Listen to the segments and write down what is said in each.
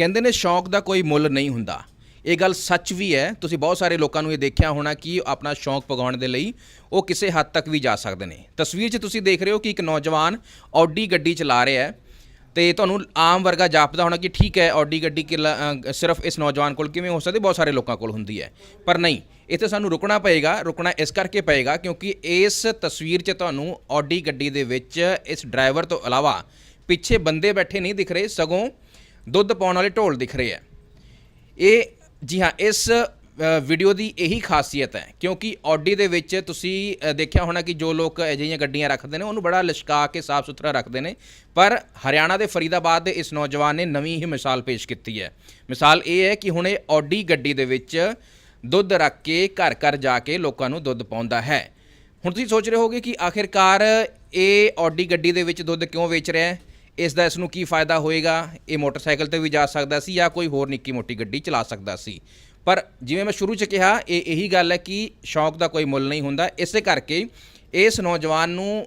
ਕਹਿੰਦੇ ਨੇ ਸ਼ੌਂਕ ਦਾ ਕੋਈ ਮੁੱਲ ਨਹੀਂ ਹੁੰਦਾ। ਇਹ ਗੱਲ ਸੱਚ ਵੀ ਹੈ। ਤੁਸੀਂ ਬਹੁਤ ਸਾਰੇ ਲੋਕਾਂ ਨੂੰ ਇਹ ਦੇਖਿਆ ਹੋਣਾ ਕਿ ਆਪਣਾ ਸ਼ੌਂਕ ਪਗਾਉਣ ਦੇ ਲਈ ਉਹ ਕਿਸੇ ਹੱਦ ਤੱਕ ਵੀ ਜਾ ਸਕਦੇ ਨੇ। ਤਸਵੀਰ 'ਚ ਤੁਸੀਂ ਦੇਖ ਰਹੇ ਹੋ ਕਿ ਇੱਕ ਨੌਜਵਾਨ ਆਡੀ ਗੱਡੀ ਚਲਾ ਰਿਹਾ ਹੈ ਤੇ ਤੁਹਾਨੂੰ ਆਮ ਵਰਗਾ ਜਾਪਦਾ ਹੋਣਾ ਕਿ ਠੀਕ ਹੈ ਆਡੀ ਗੱਡੀ ਕਿਲਾ- ਅ, ਸਿਰਫ ਇਸ ਨੌਜਵਾਨ ਕੋਲ ਕਿਵੇਂ ਹੋ ਸਕਦੀ ਬਹੁਤ ਸਾਰੇ ਲੋਕਾਂ ਕੋਲ ਹੁੰਦੀ ਹੈ। ਪਰ ਨਹੀਂ ਇੱਥੇ ਸਾਨੂੰ ਰੁਕਣਾ ਪਏਗਾ ਰੁਕਣਾ ਇਸ ਕਰਕੇ ਪਏਗਾ ਕਿਉਂਕਿ ਇਸ ਤਸਵੀਰ 'ਚ ਤੁਹਾਨੂੰ ਆਡੀ ਗੱਡੀ ਦੇ ਵਿੱਚ ਇਸ ਡਰਾਈਵਰ ਤੋਂ ਇਲਾਵਾ ਪਿੱਛੇ ਬੰਦੇ ਬੈਠੇ ਨਹੀਂ ਦਿਖ ਰਹੇ। ਸਗੋਂ ਦੁੱਧ ਪਾਉਣ ਵਾਲੇ ਢੋਲ ਦਿਖ ਰਹੇ ਆ ਇਹ, ਜੀ ਹਾਂ, ਇਸ ਵੀਡੀਓ ਦੀ ਇਹੀ ਖਾਸੀਅਤ ਹੈ, ਕਿਉਂਕਿ ਆਡੀ ਦੇ ਵਿੱਚ ਤੁਸੀਂ ਦੇਖਿਆ ਹੋਣਾ ਕਿ ਜੋ ਲੋਕ ਅਜਿਹੀਆਂ ਗੱਡੀਆਂ ਰੱਖਦੇ ਨੇ, ਉਹਨੂੰ ਬੜਾ ਲਿਸ਼ਕਾ ਕੇ ਸਾਫ਼ ਸੁਥਰਾ ਰੱਖਦੇ ਨੇ, ਪਰ ਹਰਿਆਣਾ ਦੇ ਫਰੀਦਾਬਾਦ ਦੇ ਇਸ ਨੌਜਵਾਨ ਨੇ ਨਵੀਂ ਹੀ ਮਿਸਾਲ ਪੇਸ਼ ਕੀਤੀ ਹੈ। ਮਿਸਾਲ ਇਹ ਹੈ ਕਿ ਹੁਣ ਇਹ ਆਡੀ ਗੱਡੀ ਦੇ ਵਿੱਚ ਦੁੱਧ ਰੱਖ ਕੇ ਘਰ ਘਰ ਜਾ ਕੇ ਲੋਕਾਂ ਨੂੰ ਦੁੱਧ ਪਾਉਂਦਾ ਹੈ। ਹੁਣ ਤੁਸੀਂ ਸੋਚ ਰਹੇ ਹੋਗੇ ਕਿ ਆਖਿਰਕਾਰ ਇਹ ਆਡੀ ਗੱਡੀ ਦੇ ਵਿੱਚ ਦੁੱਧ ਕਿਉਂ ਵੇਚ ਰਿਹਾ ਹੈ? ਇਸ ਦਾ ਇਸ ਨੂੰ ਕੀ ਫਾਇਦਾ ਹੋਏਗਾ? ਇਹ ਮੋਟਰਸਾਈਕਲ ਤੇ ਵੀ ਜਾ ਸਕਦਾ ਸੀ ਜਾਂ ਕੋਈ ਹੋਰ ਨਿੱਕੀ ਮੋਟੀ ਗੱਡੀ ਚਲਾ ਸਕਦਾ ਸੀ। ਪਰ ਜਿਵੇਂ ਮੈਂ ਸ਼ੁਰੂ ਚ ਕਿਹਾ, ਇਹ ਇਹੀ ਗੱਲ ਹੈ ਕਿ ਸ਼ੌਂਕ ਦਾ ਕੋਈ ਮੁੱਲ ਨਹੀਂ ਹੁੰਦਾ। ਇਸੇ ਕਰਕੇ ਇਸ ਨੌਜਵਾਨ ਨੂੰ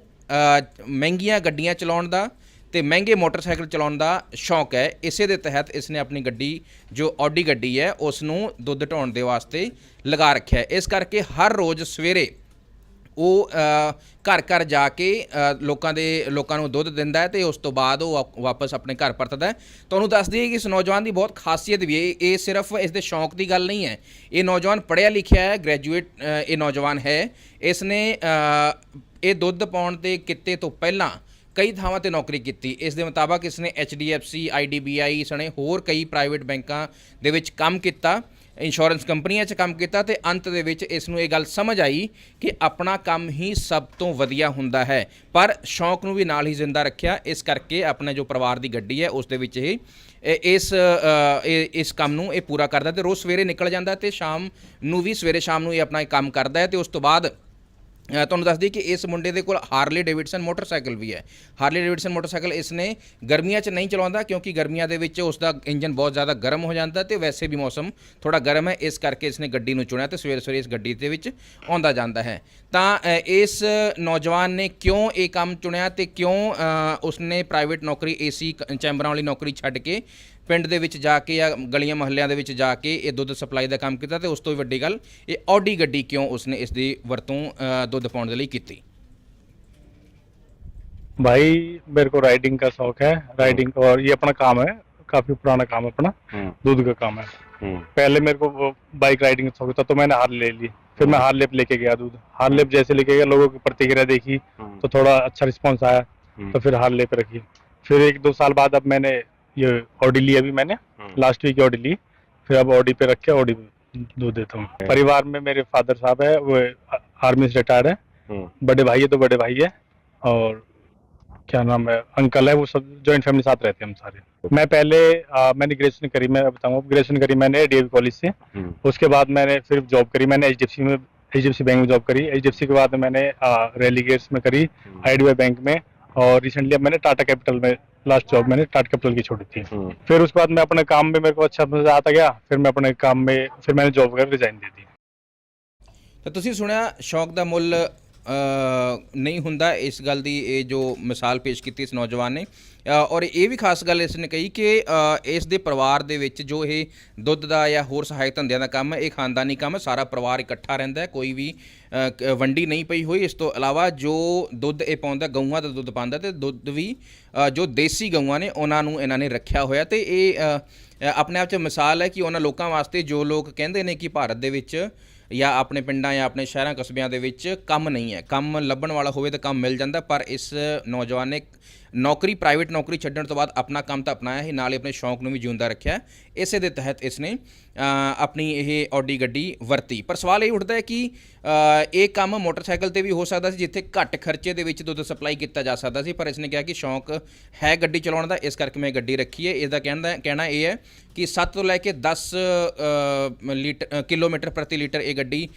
ਮਹਿੰਗੀਆਂ ਗੱਡੀਆਂ ਚਲਾਉਣ ਦਾ ਤੇ ਮਹਿੰਗੇ ਮੋਟਰਸਾਈਕਲ ਚਲਾਉਣ ਦਾ ਸ਼ੌਂਕ ਹੈ। ਇਸੇ ਦੇ ਤਹਿਤ ਇਸ ਨੇ ਆਪਣੀ ਗੱਡੀ, ਜੋ ਆਡੀ ਗੱਡੀ ਹੈ ਉਸ ਨੂੰ ਦੁੱਧ ਢੋਣ ਦੇ ਵਾਸਤੇ ਲਗਾ ਰੱਖਿਆ ਹੈ। ਇਸ ਕਰਕੇ ਹਰ ਰੋਜ਼ ਸਵੇਰੇ ਉਹ ਘਰ ਘਰ ਜਾ ਕੇ ਲੋਕਾਂ ਦੇ, ਲੋਕਾਂ ਨੂੰ ਦੁੱਧ ਦਿੰਦਾ ਹੈ ਤੇ ਉਸ ਤੋਂ ਬਾਅਦ ਉਹ ਵਾਪ- ਵਾਪਸ ਆਪਣੇ ਘਰ ਪਰਤਦਾ ਹੈ। ਤੁਹਾਨੂੰ ਦੱਸ ਦਈਏ ਕਿ ਇਸ ਨੌਜਵਾਨ ਦੀ ਬਹੁਤ ਖਾਸੀਅਤ ਵੀ ਹੈ। ਇਹ- ਸਿਰਫ ਇਸ ਦੇ ਸ਼ੌਂਕ ਦੀ ਗੱਲ ਨਹੀਂ ਹੈ। ਇਹ ਨੌਜਵਾਨ ਪੜ੍ਹਿਆ ਲਿਖਿਆ ਹੈ ਗ੍ਰੈਜੂਏਟ ਇਹ ਨੌਜਵਾਨ ਹੈ। ਇਸ ਨੇ ਇਹ ਦੁੱਧ ਪਾਉਣ ਦੇ ਕਿੱਤੇ ਤੋਂ ਪਹਿਲਾਂ ਕਈ ਥਾਵਾਂ ਤੇ ਨੌਕਰੀ ਕੀਤੀ। ਇਸ ਦੇ ਮੁਤਾਬਕ ਇਸ ਨੇ HDFC IDBI ਸਣੇ ਹੋਰ ਕਈ ਪ੍ਰਾਈਵੇਟ ਬੈਂਕਾਂ ਦੇ ਵਿੱਚ ਕੰਮ ਕੀਤਾ। ਇੰਸ਼ੋਰੈਂਸ ਕੰਪਨੀਆਂ 'ਚ ਕੰਮ ਕੀਤਾ ਤੇ ਅੰਤ ਦੇ ਵਿੱਚ ਇਸ ਨੂੰ ਇਹ ਗੱਲ ਸਮਝ ਆਈ ਕਿ ਆਪਣਾ ਕੰਮ ਹੀ ਸਭ ਤੋਂ ਵਧੀਆ ਹੁੰਦਾ ਹੈ। ਪਰ ਸ਼ੌਂਕ ਨੂੰ ਵੀ ਨਾਲ ਹੀ ਜ਼ਿੰਦਾ ਰੱਖਿਆ। ਇਸ ਕਰਕੇ ਆਪਣੇ ਜੋ ਪਰਿਵਾਰ ਦੀ ਗੱਡੀ ਹੈ, ਉਸ ਦੇ ਵਿੱਚ ਇਹ ਇਸ ਇਹ- ਇਸ ਕੰਮ ਨੂੰ ਇਹ ਪੂਰਾ ਕਰਦਾ ਤੇ ਰੋਜ਼ ਸਵੇਰੇ ਨਿਕਲ ਜਾਂਦਾ ਤੇ ਸ਼ਾਮ ਨੂੰ ਵੀ ਸਵੇਰੇ ਸ਼ਾਮ ਨੂੰ ਇਹ ਆਪਣਾ ਇਹ ਕੰਮ ਕਰਦਾ ਹੈ ਤੇ ਉਸ ਤੋਂ ਬਾਅਦ ਤੁਹਾਨੂੰ ਦੱਸ ਦਈਏ ਕਿ ਇਸ ਮੁੰਡੇ ਦੇ ਕੋਲ ਹਾਰਲੇ ਡੇਵਿਡਸਨ ਮੋਟਰਸਾਈਕਲ ਵੀ ਹੈ। ਹਾਰਲੇ ਡੇਵਿਡਸਨ ਮੋਟਰਸਾਈਕਲ ਇਸ ਨੇ ਗਰਮੀਆਂ 'ਚ ਨਹੀਂ ਚਲਾਉਂਦਾ ਕਿਉਂਕਿ ਗਰਮੀਆਂ ਦੇ ਵਿੱਚ ਉਸ ਦਾ ਇੰਜਨ ਬਹੁਤ ਜ਼ਿਆਦਾ ਗਰਮ ਹੋ ਜਾਂਦਾ ਤੇ ਵੈਸੇ ਵੀ ਮੌਸਮ ਥੋੜਾ ਗਰਮ ਹੈ, ਇਸ ਕਰਕੇ ਇਸ ਨੇ ਗੱਡੀ ਨੂੰ ਚੁਣਿਆ ਤੇ ਸਵੇਰੇ ਸਵੇਰੇ ਇਸ ਗੱਡੀ ਦੇ ਵਿੱਚ ਆਉਂਦਾ ਜਾਂਦਾ ਹੈ। ਤਾਂ ਇਸ ਨੌਜਵਾਨ ਨੇ ਕਿਉਂ ਇਹ ਕੰਮ ਚੁਣਿਆ ਤੇ ਕਿਉਂ ਉਸਨੇ ਪ੍ਰਾਈਵੇਟ ਨੌਕਰੀ ਏਸੀ ਚੈਂਬਰਾਂ ਵਾਲੀ ਨੌਕਰੀ ਛੱਡ ਕੇ ਪਿੰਡ ਦੇ ਵਿੱਚ ਜਾ ਕੇ ਜਾਂ ਗਲੀਆਂ ਮਹੱਲਿਆਂ ਦੇ ਵਿੱਚ ਜਾ ਕੇ ਇਹ ਦੁੱਧ ਸਪਲਾਈ ਦਾ ਕੰਮ ਕੀਤਾ ਤੇ ਉਸ ਤੋਂ ਵੀ ਵੱਡੀ ਗੱਲ ਇਹ ਆਡੀ ਗੱਡੀ ਕਿਉਂ ਉਸਨੇ ਇਸ ਦੀ ਵਰਤੋਂ ਅ, ਦੁੱਧ ਪਾਉਣ ਦੇ ਲਈ ਕੀਤੀ भाई मेरे को राइडिंग का शौक है राइडिंग और ये अपना काम है काफी पुराना काम है अपना हम्म, दूध का काम है हम्म, पहले मेरे को वो बाइक राइडिंग का शौक था तो मैंने हार ले ली फिर मैं हार लेप लेके गया दूध हार लेप जैसे लेके गया लोगों की प्रतिक्रिया देखी हम्म, तो थोड़ा अच्छा रिस्पॉन्स आया हम्म, तो फिर हार लेप रखी फिर एक दो साल बाद अब मैंने ये ऑडी ली अभी मैंने लास्ट वीक ऑडी ली। फिर अब ऑडी पे रख के ऑडी दूध देता हूँ। परिवार में मेरे फादर साहब है वो आर्मी से रिटायर्ड है। हम्म, बड़े भाई है तो बड़े भाई है और क्या नाम है अंकल है वो सब जॉइंट फैमिली साथ रहते हैं हम सारे। मैं पहले आ, मैंने ग्रेजुएशन करी मैं बताऊँ ग्रेजुएशन करी मैंने डीएवी कॉलेज से। उसके बाद मैंने फिर जॉब करी मैंने एचडीएफसी में एचडीएफसी बैंक में जॉब करी। एचडीएफसी के बाद मैंने रैली गेट्स में करी आई बैंक में और रिसेंटली अब मैंने टाटा कैपिटल में लास्ट जॉब मैंने टाटा कैपिटल की छोड़ी थी हम्म, फिर उसके बाद मैं अपने काम में मेरे को अच्छा मजा आता गया फिर मैं अपने काम में फिर मैंने जॉब वगैरह रिजाइन दे दी ਤਾਂ ਤੁਸੀਂ ਸੁਣਿਆ ਸ਼ੌਕ ਦਾ ਮੁੱਲ ਅ, ਨਹੀਂ ਹੁੰਦਾ ਇਸ ਗੱਲ ਦੀ ਇਹ ਜੋ ਮਿਸਾਲ ਪੇਸ਼ ਕੀਤੀ ਇਸ ਨੌਜਵਾਨ ਨੇ। ਔਰ ਇਹ ਵੀ ਖਾਸ ਗੱਲ ਇਸ ਨੇ ਕਹੀ ਕਿ ਇਸ ਦੇ ਪਰਿਵਾਰ ਦੇ ਵਿੱਚ ਜੋ ਇਹ ਦੁੱਧ ਦਾ ਜਾਂ ਹੋਰ ਸਹਾਇਕ ਧੰਦਿਆਂ ਦਾ ਕੰਮ ਹੈ, ਇਹ ਖਾਨਦਾਨੀ ਕੰਮ ਹੈ, ਸਾਰਾ ਪਰਿਵਾਰ ਇਕੱਠਾ ਰਹਿੰਦਾ ਹੈ, ਕੋਈ ਵੀ ਵੰਡੀ ਨਹੀਂ ਪਈ ਹੋਈ। ਇਸ ਤੋਂ ਇਲਾਵਾ ਜੋ ਦੁੱਧ ਇਹ ਪਾਉਂਦਾ, ਗਊਆਂ ਦਾ ਦੁੱਧ ਪਾਉਂਦਾ, ਤੇ ਦੁੱਧ ਵੀ ਜੋ ਦੇਸੀ ਗਊਆਂ ਨੇ, ਉਹਨਾਂ ਨੂੰ ਇਹਨਾਂ ਨੇ ਰੱਖਿਆ ਹੋਇਆ। ਤੇ ਇਹ ਆਪਣੇ ਆਪ 'ਚ ਮਿਸਾਲ ਹੈ ਕਿ ਉਹਨਾਂ ਲੋਕਾਂ ਵਾਸਤੇ ਜੋ ਲੋਕ ਕਹਿੰਦੇ ਨੇ ਕਿ ਭਾਰਤ ਦੇ ਵਿੱਚ ਜਾਂ ਆਪਣੇ ਪਿੰਡਾਂ ਜਾਂ ਆਪਣੇ ਸ਼ਹਿਰਾਂ ਕਸਬਿਆਂ ਦੇ ਵਿੱਚ ਕੰਮ ਨਹੀਂ ਹੈ। ਕੰਮ ਲੱਭਣ ਵਾਲਾ ਹੋਵੇ ਤਾਂ ਕੰਮ ਮਿਲ ਜਾਂਦਾ, ਪਰ ਇਸ ਨੌਜਵਾਨ ਨੇ ਨੌਕਰੀ ਪ੍ਰਾਈਵੇਟ ਨੌਕਰੀ ਛੱਡਣ ਤੋਂ ਬਾਅਦ ਆਪਣਾ ਕੰਮ ਤਾਂ ਅਪਣਾਇਆ ਹੀ ਨਾਲ ਹੀ ਆਪਣੇ ਸ਼ੌਂਕ ਨੂੰ ਵੀ ਜਿਉਂਦਾ ਰੱਖਿਆ। ਇਸੇ ਦੇ ਤਹਿਤ ਇਸ ਨੇ ਆਪਣੀ ਇਹ ਆਡੀ ਗੱਡੀ ਵਰਤੀ। ਪਰ ਸਵਾਲ ਇਹ ਉੱਠਦਾ ਹੈ ਕਿ ਇਹ ਕੰਮ ਮੋਟਰਸਾਈਕਲ ਤੇ ਵੀ ਹੋ ਸਕਦਾ ਸੀ, ਜਿੱਥੇ ਘੱਟ ਖਰਚੇ ਦੇ ਵਿੱਚ ਦੁੱਧ ਸਪਲਾਈ ਕੀਤਾ ਜਾ ਸਕਦਾ ਸੀ, ਪਰ ਇਸ ਨੇ ਕਿਹਾ ਕਿ ਸ਼ੌਂਕ ਹੈ ਗੱਡੀ ਚਲਾਉਣ ਦਾ, ਇਸ ਕਰਕੇ ਮੈਂ ਗੱਡੀ ਰੱਖੀ ਹੈ। ਇਸ ਦਾ ਕਹਿੰਦਾ ਕਹਿਣਾ ਇਹ ਹੈ ਕਿ 7 ਤੋਂ ਲੈ ਕੇ 10 ਲੀਟਰ ਕਿਲੋਮੀਟਰ ਪ੍ਰਤੀ ਲੀਟਰ ਇਹ ਗੱਡੀ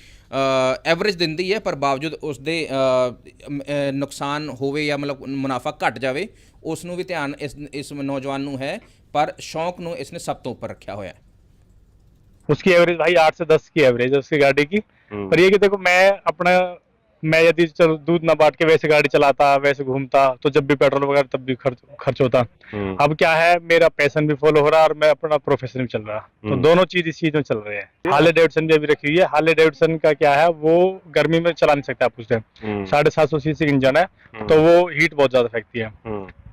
ਐਵਰੇਜ ਦਿੰਦੀ ਹੈ ਪਰ ਬਾਵਜੂਦ ਉਸ ਦੇ ਅ, ਮ- ਅ, ਨੁਕਸਾਨ ਹੋਵੇ ਜਾਂ ਮਤਲਬ ਮੁਨਾਫਾ ਘਟ ਜਾਵੇ ਉਸ ਨੂੰ ਵੀ ਧਿਆਨ ਇਸ ਇਸ ਨੌਜਵਾਨ ਨੂੰ ਹੈ ਪਰ ਸ਼ੌਂਕ ਨੂੰ ਇਸ ਨੇ ਸਭ ਤੋਂ ਉੱਪਰ ਰੱਖਿਆ ਹੋਇਆ ਹੈ उसकी एवरेज भाई आठ से दस की एवरेज है उसकी गाड़ी की हम्म, पर ये कि देखो मैं अपना मैं यदि चल दूध ना बांट के वैसे गाड़ी चलाता वैसे घूमता तो जब भी पेट्रोल वगैरह तब भी खर्च खर्च होता। हम्म, अब क्या है मेरा पैशन भी फॉलो हो रहा है और मैं अपना प्रोफेशन भी चल रहा। तो हम्म। दोनों चीज़ इस चीज़ में चल रहे हैं। हार्ले डेविडसन भी अभी रखी हुई है। हार्ले डेविडसन का क्या है वो गर्मी में चला नहीं सकता आप उस टाइम हम्म, साढ़े सात सौ सीसी इंजन है तो वो हीट बहुत ज़्यादा फेंकती है।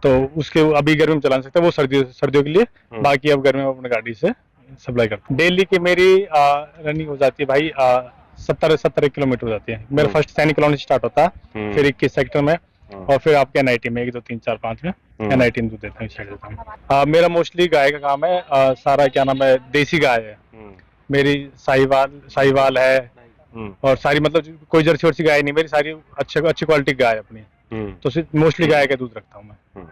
तो उसके अभी गर्मी में चला नहीं सकता वो सर्दियों सर्दियों के लिए। बाकी अब गर्मी में अपने गाड़ी से सप्लाई करता डेली की मेरी रनिंग हो जाती है भाई सत्तर सत्तर किलोमीटर हो जाती है। मेरा। फ़र्स्ट सैनिक कॉलोनी स्टार्ट होता है हम्म, फिर इक्कीस सेक्टर में हम्म, और फिर आपके एनआईटी में एक दो तीन चार पाँच में हम्म, एनआईटी में दूध देता हूँ साइड देता हूँ। मेरा मोस्टली गाय का काम है आ, सारा क्या नाम है देसी गाय है। हम्म, मेरी साहिवाल साहिवाल है हम्म, और सारी मतलब कोई जर्सी वर्सी गाय नहीं मेरी सारी अच्छे अच्छी क्वालिटी की गाय है अपनी। तो सिर्फ़ मोस्टली गाय का दूध रखता हूँ मैं।